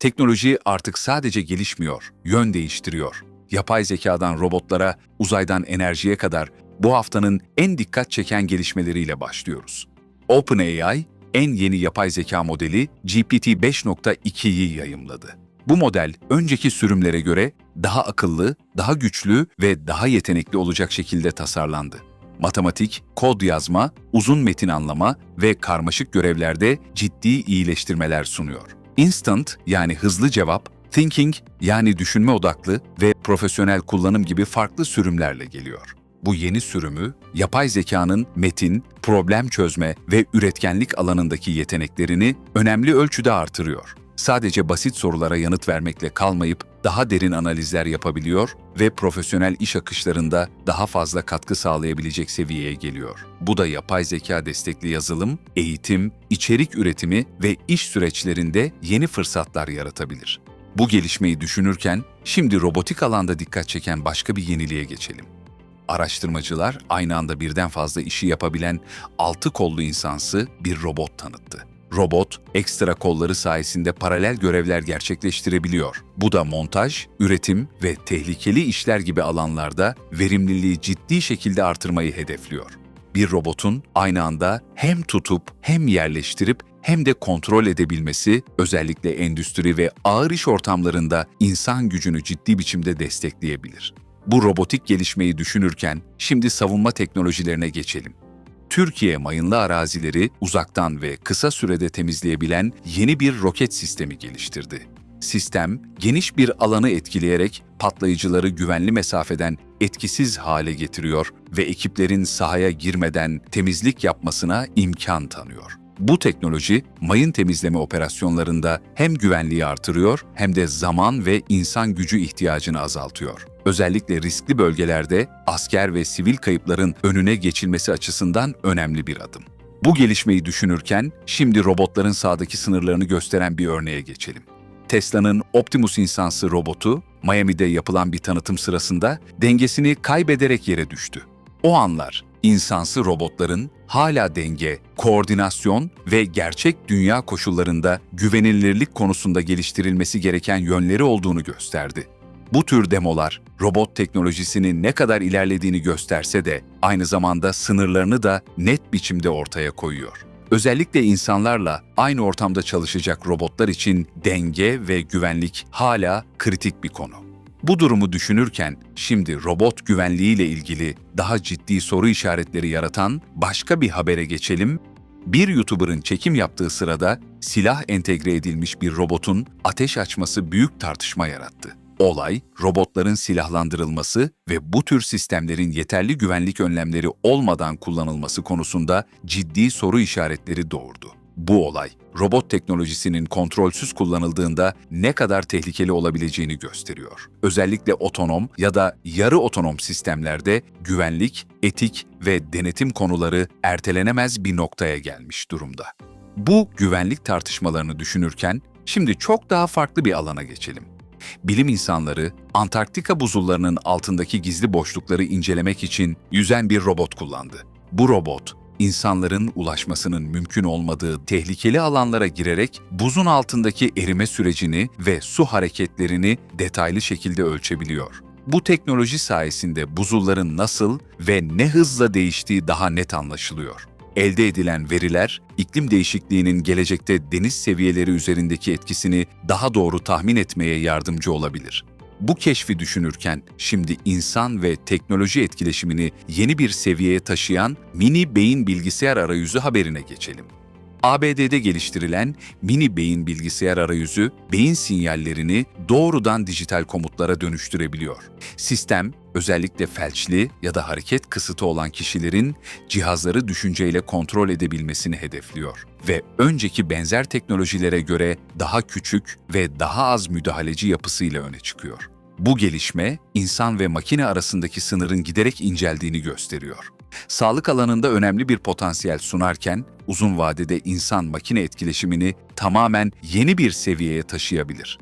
Teknoloji artık sadece gelişmiyor, yön değiştiriyor. Yapay zekadan robotlara, uzaydan enerjiye kadar bu haftanın en dikkat çeken gelişmeleriyle başlıyoruz. OpenAI, en yeni yapay zeka modeli GPT-5.2'yi yayımladı. Bu model önceki sürümlere göre daha akıllı, daha güçlü ve daha yetenekli olacak şekilde tasarlandı. Matematik, kod yazma, uzun metin anlama ve karmaşık görevlerde ciddi iyileştirmeler sunuyor. Instant yani hızlı cevap, thinking yani düşünme odaklı ve profesyonel kullanım gibi farklı sürümlerle geliyor. Bu yeni sürümü, yapay zekanın metin, problem çözme ve üretkenlik alanındaki yeteneklerini önemli ölçüde artırıyor. Sadece basit sorulara yanıt vermekle kalmayıp daha derin analizler yapabiliyor ve profesyonel iş akışlarında daha fazla katkı sağlayabilecek seviyeye geliyor. Bu da yapay zeka destekli yazılım, eğitim, içerik üretimi ve iş süreçlerinde yeni fırsatlar yaratabilir. Bu gelişmeyi düşünürken şimdi robotik alanda dikkat çeken başka bir yeniliğe geçelim. Araştırmacılar aynı anda birden fazla işi yapabilen altı kollu insansı bir robot tanıttı. Robot, ekstra kolları sayesinde paralel görevler gerçekleştirebiliyor. Bu da montaj, üretim ve tehlikeli işler gibi alanlarda verimliliği ciddi şekilde artırmayı hedefliyor. Bir robotun aynı anda hem tutup hem yerleştirip hem de kontrol edebilmesi özellikle endüstri ve ağır iş ortamlarında insan gücünü ciddi biçimde destekleyebilir. Bu robotik gelişmeyi düşünürken şimdi savunma teknolojilerine geçelim. Türkiye mayınlı arazileri uzaktan ve kısa sürede temizleyebilen yeni bir roket sistemi geliştirdi. Sistem, geniş bir alanı etkileyerek patlayıcıları güvenli mesafeden etkisiz hale getiriyor ve ekiplerin sahaya girmeden temizlik yapmasına imkan tanıyor. Bu teknoloji, mayın temizleme operasyonlarında hem güvenliği artırıyor hem de zaman ve insan gücü ihtiyacını azaltıyor. Özellikle riskli bölgelerde asker ve sivil kayıpların önüne geçilmesi açısından önemli bir adım. Bu gelişmeyi düşünürken şimdi robotların sahadaki sınırlarını gösteren bir örneğe geçelim. Tesla'nın Optimus insansı robotu Miami'de yapılan bir tanıtım sırasında dengesini kaybederek yere düştü. O anlar insansı robotların hala denge, koordinasyon ve gerçek dünya koşullarında güvenilirlik konusunda geliştirilmesi gereken yönleri olduğunu gösterdi. Bu tür demolar robot teknolojisinin ne kadar ilerlediğini gösterse de aynı zamanda sınırlarını da net biçimde ortaya koyuyor. Özellikle insanlarla aynı ortamda çalışacak robotlar için denge ve güvenlik hala kritik bir konu. Bu durumu düşünürken şimdi robot güvenliği ile ilgili daha ciddi soru işaretleri yaratan başka bir habere geçelim. Bir YouTuber'ın çekim yaptığı sırada silah entegre edilmiş bir robotun ateş açması büyük tartışma yarattı. Olay, robotların silahlandırılması ve bu tür sistemlerin yeterli güvenlik önlemleri olmadan kullanılması konusunda ciddi soru işaretleri doğurdu. Bu olay, robot teknolojisinin kontrolsüz kullanıldığında ne kadar tehlikeli olabileceğini gösteriyor. Özellikle otonom ya da yarı otonom sistemlerde güvenlik, etik ve denetim konuları ertelenemez bir noktaya gelmiş durumda. Bu güvenlik tartışmalarını düşünürken şimdi çok daha farklı bir alana geçelim. Bilim insanları Antarktika buzullarının altındaki gizli boşlukları incelemek için yüzen bir robot kullandı. Bu robot insanların ulaşmasının mümkün olmadığı tehlikeli alanlara girerek buzun altındaki erime sürecini ve su hareketlerini detaylı şekilde ölçebiliyor. Bu teknoloji sayesinde buzulların nasıl ve ne hızla değiştiği daha net anlaşılıyor. Elde edilen veriler, iklim değişikliğinin gelecekte deniz seviyeleri üzerindeki etkisini daha doğru tahmin etmeye yardımcı olabilir. Bu keşfi düşünürken şimdi insan ve teknoloji etkileşimini yeni bir seviyeye taşıyan mini beyin bilgisayar arayüzü haberine geçelim. ABD'de geliştirilen mini beyin bilgisayar arayüzü, beyin sinyallerini doğrudan dijital komutlara dönüştürebiliyor. Sistem, özellikle felçli ya da hareket kısıtı olan kişilerin cihazları düşünceyle kontrol edebilmesini hedefliyor ve önceki benzer teknolojilere göre daha küçük ve daha az müdahaleci yapısıyla öne çıkıyor. Bu gelişme, insan ve makine arasındaki sınırın giderek inceldiğini gösteriyor. Sağlık alanında önemli bir potansiyel sunarken, uzun vadede insan-makine etkileşimini tamamen yeni bir seviyeye taşıyabilir.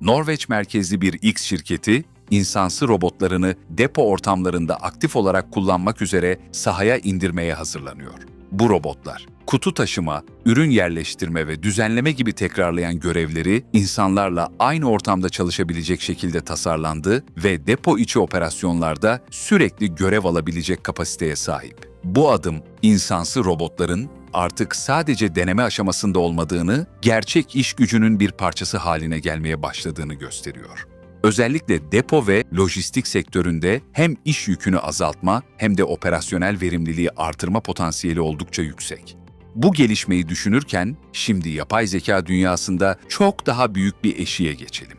Norveç merkezli bir X şirketi, insansı robotlarını depo ortamlarında aktif olarak kullanmak üzere sahaya indirmeye hazırlanıyor. Bu robotlar, kutu taşıma, ürün yerleştirme ve düzenleme gibi tekrarlayan görevleri insanlarla aynı ortamda çalışabilecek şekilde tasarlandı ve depo içi operasyonlarda sürekli görev alabilecek kapasiteye sahip. Bu adım insansı robotların artık sadece deneme aşamasında olmadığını, gerçek iş gücünün bir parçası haline gelmeye başladığını gösteriyor. Özellikle depo ve lojistik sektöründe hem iş yükünü azaltma hem de operasyonel verimliliği artırma potansiyeli oldukça yüksek. Bu gelişmeyi düşünürken şimdi yapay zeka dünyasında çok daha büyük bir eşiğe geçelim.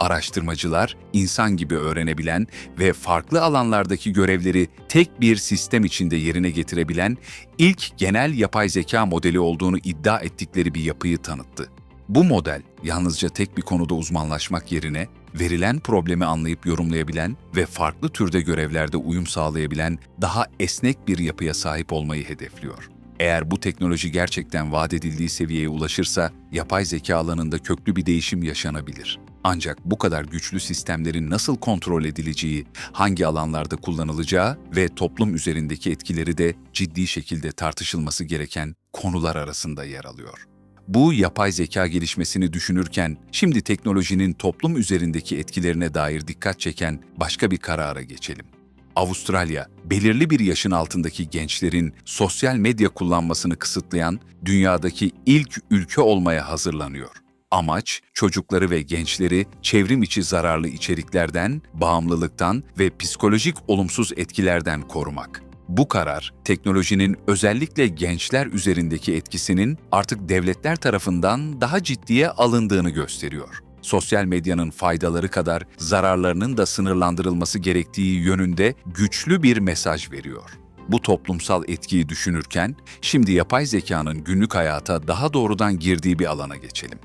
Araştırmacılar, insan gibi öğrenebilen ve farklı alanlardaki görevleri tek bir sistem içinde yerine getirebilen ilk genel yapay zeka modeli olduğunu iddia ettikleri bir yapıyı tanıttı. Bu model, yalnızca tek bir konuda uzmanlaşmak yerine, verilen problemi anlayıp yorumlayabilen ve farklı türde görevlerde uyum sağlayabilen daha esnek bir yapıya sahip olmayı hedefliyor. Eğer bu teknoloji gerçekten vaat edildiği seviyeye ulaşırsa, yapay zeka alanında köklü bir değişim yaşanabilir. Ancak bu kadar güçlü sistemlerin nasıl kontrol edileceği, hangi alanlarda kullanılacağı ve toplum üzerindeki etkileri de ciddi şekilde tartışılması gereken konular arasında yer alıyor. Bu yapay zeka gelişmesini düşünürken şimdi teknolojinin toplum üzerindeki etkilerine dair dikkat çeken başka bir karara geçelim. Avustralya, belirli bir yaşın altındaki gençlerin sosyal medya kullanmasını kısıtlayan dünyadaki ilk ülke olmaya hazırlanıyor. Amaç, çocukları ve gençleri çevrim içi zararlı içeriklerden, bağımlılıktan ve psikolojik olumsuz etkilerden korumak. Bu karar, teknolojinin özellikle gençler üzerindeki etkisinin artık devletler tarafından daha ciddiye alındığını gösteriyor. Sosyal medyanın faydaları kadar zararlarının da sınırlandırılması gerektiği yönünde güçlü bir mesaj veriyor. Bu toplumsal etkiyi düşünürken, şimdi yapay zekanın günlük hayata daha doğrudan girdiği bir alana geçelim.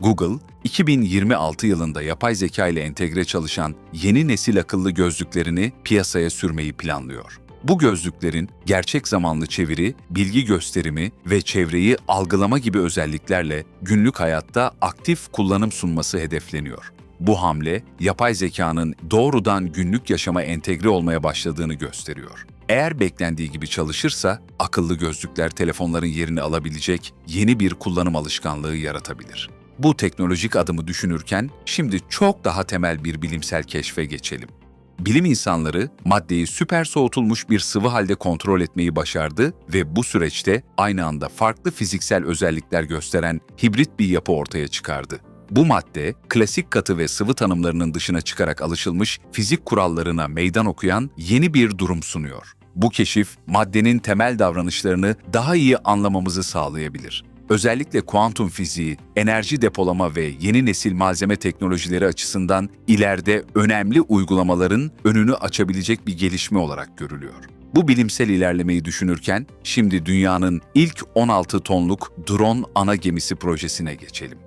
Google, 2026 yılında yapay zeka ile entegre çalışan yeni nesil akıllı gözlüklerini piyasaya sürmeyi planlıyor. Bu gözlüklerin gerçek zamanlı çeviri, bilgi gösterimi ve çevreyi algılama gibi özelliklerle günlük hayatta aktif kullanım sunması hedefleniyor. Bu hamle, yapay zekanın doğrudan günlük yaşama entegre olmaya başladığını gösteriyor. Eğer beklendiği gibi çalışırsa, akıllı gözlükler telefonların yerini alabilecek yeni bir kullanım alışkanlığı yaratabilir. Bu teknolojik adımı düşünürken şimdi çok daha temel bir bilimsel keşfe geçelim. Bilim insanları maddeyi süper soğutulmuş bir sıvı halde kontrol etmeyi başardı ve bu süreçte aynı anda farklı fiziksel özellikler gösteren hibrit bir yapı ortaya çıkardı. Bu madde, klasik katı ve sıvı tanımlarının dışına çıkarak alışılmış fizik kurallarına meydan okuyan yeni bir durum sunuyor. Bu keşif, maddenin temel davranışlarını daha iyi anlamamızı sağlayabilir özellikle kuantum fiziği, enerji depolama ve yeni nesil malzeme teknolojileri açısından ileride önemli uygulamaların önünü açabilecek bir gelişme olarak görülüyor. Bu bilimsel ilerlemeyi düşünürken şimdi dünyanın ilk 16 tonluk drone ana gemisi projesine geçelim.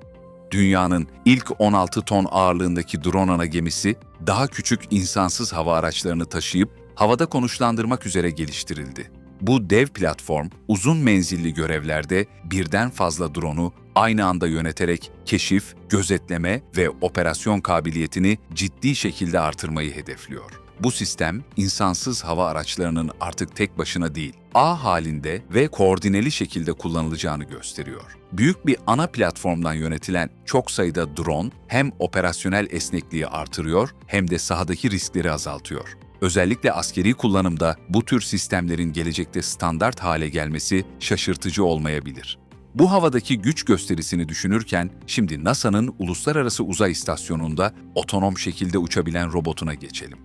Dünyanın ilk 16 ton ağırlığındaki drone ana gemisi daha küçük insansız hava araçlarını taşıyıp havada konuşlandırmak üzere geliştirildi. Bu dev platform uzun menzilli görevlerde birden fazla drone'u aynı anda yöneterek keşif, gözetleme ve operasyon kabiliyetini ciddi şekilde artırmayı hedefliyor. Bu sistem insansız hava araçlarının artık tek başına değil, ağ halinde ve koordineli şekilde kullanılacağını gösteriyor. Büyük bir ana platformdan yönetilen çok sayıda drone hem operasyonel esnekliği artırıyor hem de sahadaki riskleri azaltıyor. Özellikle askeri kullanımda bu tür sistemlerin gelecekte standart hale gelmesi şaşırtıcı olmayabilir. Bu havadaki güç gösterisini düşünürken şimdi NASA'nın Uluslararası Uzay İstasyonu'nda otonom şekilde uçabilen robotuna geçelim.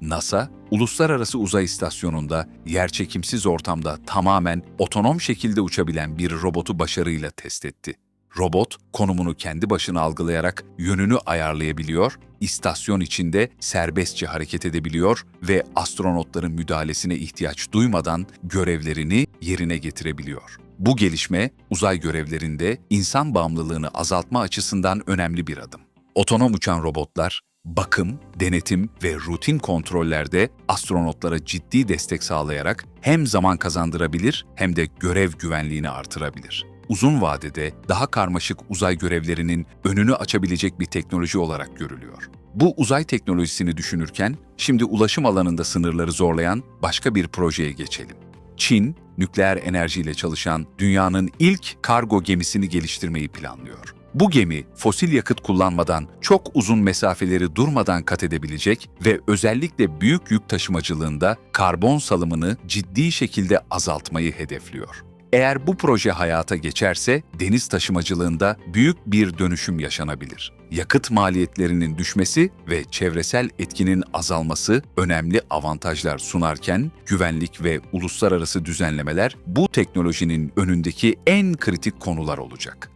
NASA, Uluslararası Uzay İstasyonu'nda yerçekimsiz ortamda tamamen otonom şekilde uçabilen bir robotu başarıyla test etti. Robot konumunu kendi başına algılayarak yönünü ayarlayabiliyor, istasyon içinde serbestçe hareket edebiliyor ve astronotların müdahalesine ihtiyaç duymadan görevlerini yerine getirebiliyor. Bu gelişme uzay görevlerinde insan bağımlılığını azaltma açısından önemli bir adım. Otonom uçan robotlar bakım, denetim ve rutin kontrollerde astronotlara ciddi destek sağlayarak hem zaman kazandırabilir hem de görev güvenliğini artırabilir uzun vadede daha karmaşık uzay görevlerinin önünü açabilecek bir teknoloji olarak görülüyor. Bu uzay teknolojisini düşünürken şimdi ulaşım alanında sınırları zorlayan başka bir projeye geçelim. Çin, nükleer enerjiyle çalışan dünyanın ilk kargo gemisini geliştirmeyi planlıyor. Bu gemi fosil yakıt kullanmadan çok uzun mesafeleri durmadan kat edebilecek ve özellikle büyük yük taşımacılığında karbon salımını ciddi şekilde azaltmayı hedefliyor. Eğer bu proje hayata geçerse deniz taşımacılığında büyük bir dönüşüm yaşanabilir. Yakıt maliyetlerinin düşmesi ve çevresel etkinin azalması önemli avantajlar sunarken güvenlik ve uluslararası düzenlemeler bu teknolojinin önündeki en kritik konular olacak.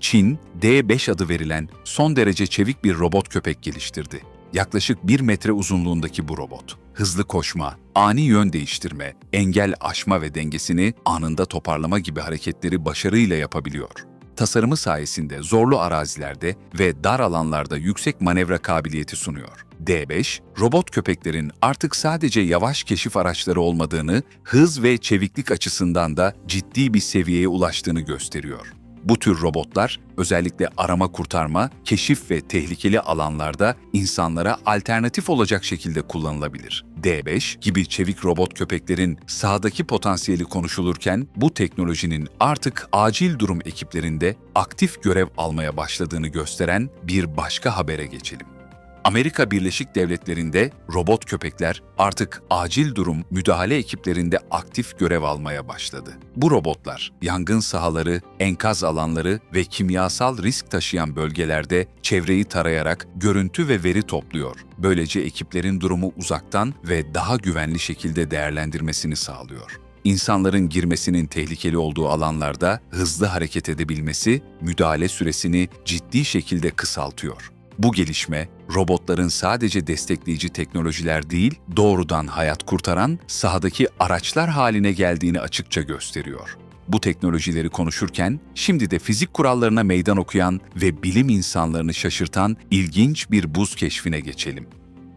Çin, D5 adı verilen son derece çevik bir robot köpek geliştirdi. Yaklaşık 1 metre uzunluğundaki bu robot, hızlı koşma, ani yön değiştirme, engel aşma ve dengesini anında toparlama gibi hareketleri başarıyla yapabiliyor. Tasarımı sayesinde zorlu arazilerde ve dar alanlarda yüksek manevra kabiliyeti sunuyor. D5, robot köpeklerin artık sadece yavaş keşif araçları olmadığını, hız ve çeviklik açısından da ciddi bir seviyeye ulaştığını gösteriyor. Bu tür robotlar özellikle arama kurtarma, keşif ve tehlikeli alanlarda insanlara alternatif olacak şekilde kullanılabilir. D5 gibi çevik robot köpeklerin sahadaki potansiyeli konuşulurken bu teknolojinin artık acil durum ekiplerinde aktif görev almaya başladığını gösteren bir başka habere geçelim. Amerika Birleşik Devletleri'nde robot köpekler artık acil durum müdahale ekiplerinde aktif görev almaya başladı. Bu robotlar yangın sahaları, enkaz alanları ve kimyasal risk taşıyan bölgelerde çevreyi tarayarak görüntü ve veri topluyor. Böylece ekiplerin durumu uzaktan ve daha güvenli şekilde değerlendirmesini sağlıyor insanların girmesinin tehlikeli olduğu alanlarda hızlı hareket edebilmesi müdahale süresini ciddi şekilde kısaltıyor. Bu gelişme, robotların sadece destekleyici teknolojiler değil, doğrudan hayat kurtaran sahadaki araçlar haline geldiğini açıkça gösteriyor. Bu teknolojileri konuşurken şimdi de fizik kurallarına meydan okuyan ve bilim insanlarını şaşırtan ilginç bir buz keşfine geçelim.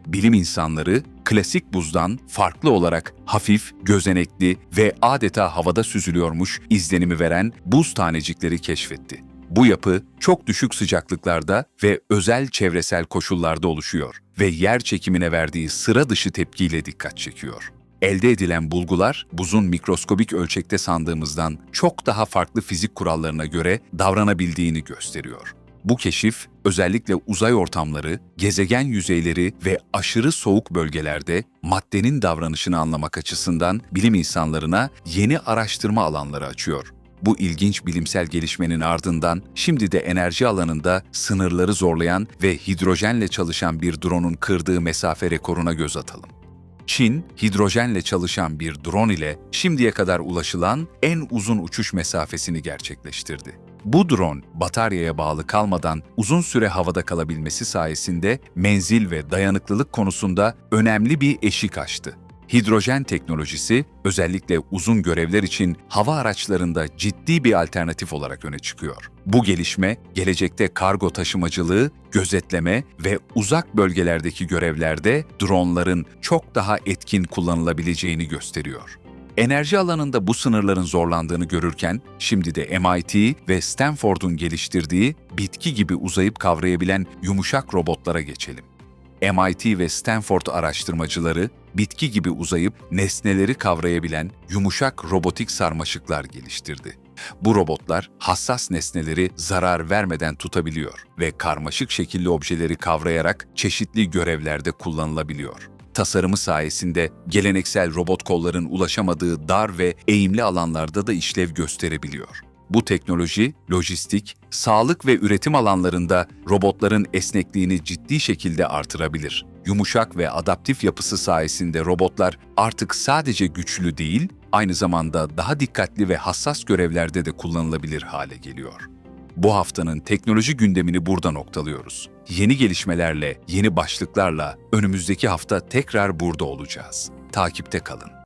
Bilim insanları klasik buzdan farklı olarak hafif, gözenekli ve adeta havada süzülüyormuş izlenimi veren buz tanecikleri keşfetti. Bu yapı çok düşük sıcaklıklarda ve özel çevresel koşullarda oluşuyor ve yer çekimine verdiği sıra dışı tepkiyle dikkat çekiyor. Elde edilen bulgular buzun mikroskobik ölçekte sandığımızdan çok daha farklı fizik kurallarına göre davranabildiğini gösteriyor. Bu keşif özellikle uzay ortamları, gezegen yüzeyleri ve aşırı soğuk bölgelerde maddenin davranışını anlamak açısından bilim insanlarına yeni araştırma alanları açıyor. Bu ilginç bilimsel gelişmenin ardından şimdi de enerji alanında sınırları zorlayan ve hidrojenle çalışan bir drone'un kırdığı mesafe rekoruna göz atalım. Çin, hidrojenle çalışan bir drone ile şimdiye kadar ulaşılan en uzun uçuş mesafesini gerçekleştirdi. Bu drone, bataryaya bağlı kalmadan uzun süre havada kalabilmesi sayesinde menzil ve dayanıklılık konusunda önemli bir eşik aştı. Hidrojen teknolojisi özellikle uzun görevler için hava araçlarında ciddi bir alternatif olarak öne çıkıyor. Bu gelişme gelecekte kargo taşımacılığı, gözetleme ve uzak bölgelerdeki görevlerde dronların çok daha etkin kullanılabileceğini gösteriyor. Enerji alanında bu sınırların zorlandığını görürken, şimdi de MIT ve Stanford'un geliştirdiği bitki gibi uzayıp kavrayabilen yumuşak robotlara geçelim. MIT ve Stanford araştırmacıları bitki gibi uzayıp nesneleri kavrayabilen yumuşak robotik sarmaşıklar geliştirdi. Bu robotlar hassas nesneleri zarar vermeden tutabiliyor ve karmaşık şekilli objeleri kavrayarak çeşitli görevlerde kullanılabiliyor. Tasarımı sayesinde geleneksel robot kolların ulaşamadığı dar ve eğimli alanlarda da işlev gösterebiliyor. Bu teknoloji, lojistik, sağlık ve üretim alanlarında robotların esnekliğini ciddi şekilde artırabilir. Yumuşak ve adaptif yapısı sayesinde robotlar artık sadece güçlü değil, aynı zamanda daha dikkatli ve hassas görevlerde de kullanılabilir hale geliyor. Bu haftanın teknoloji gündemini burada noktalıyoruz. Yeni gelişmelerle, yeni başlıklarla önümüzdeki hafta tekrar burada olacağız. Takipte kalın.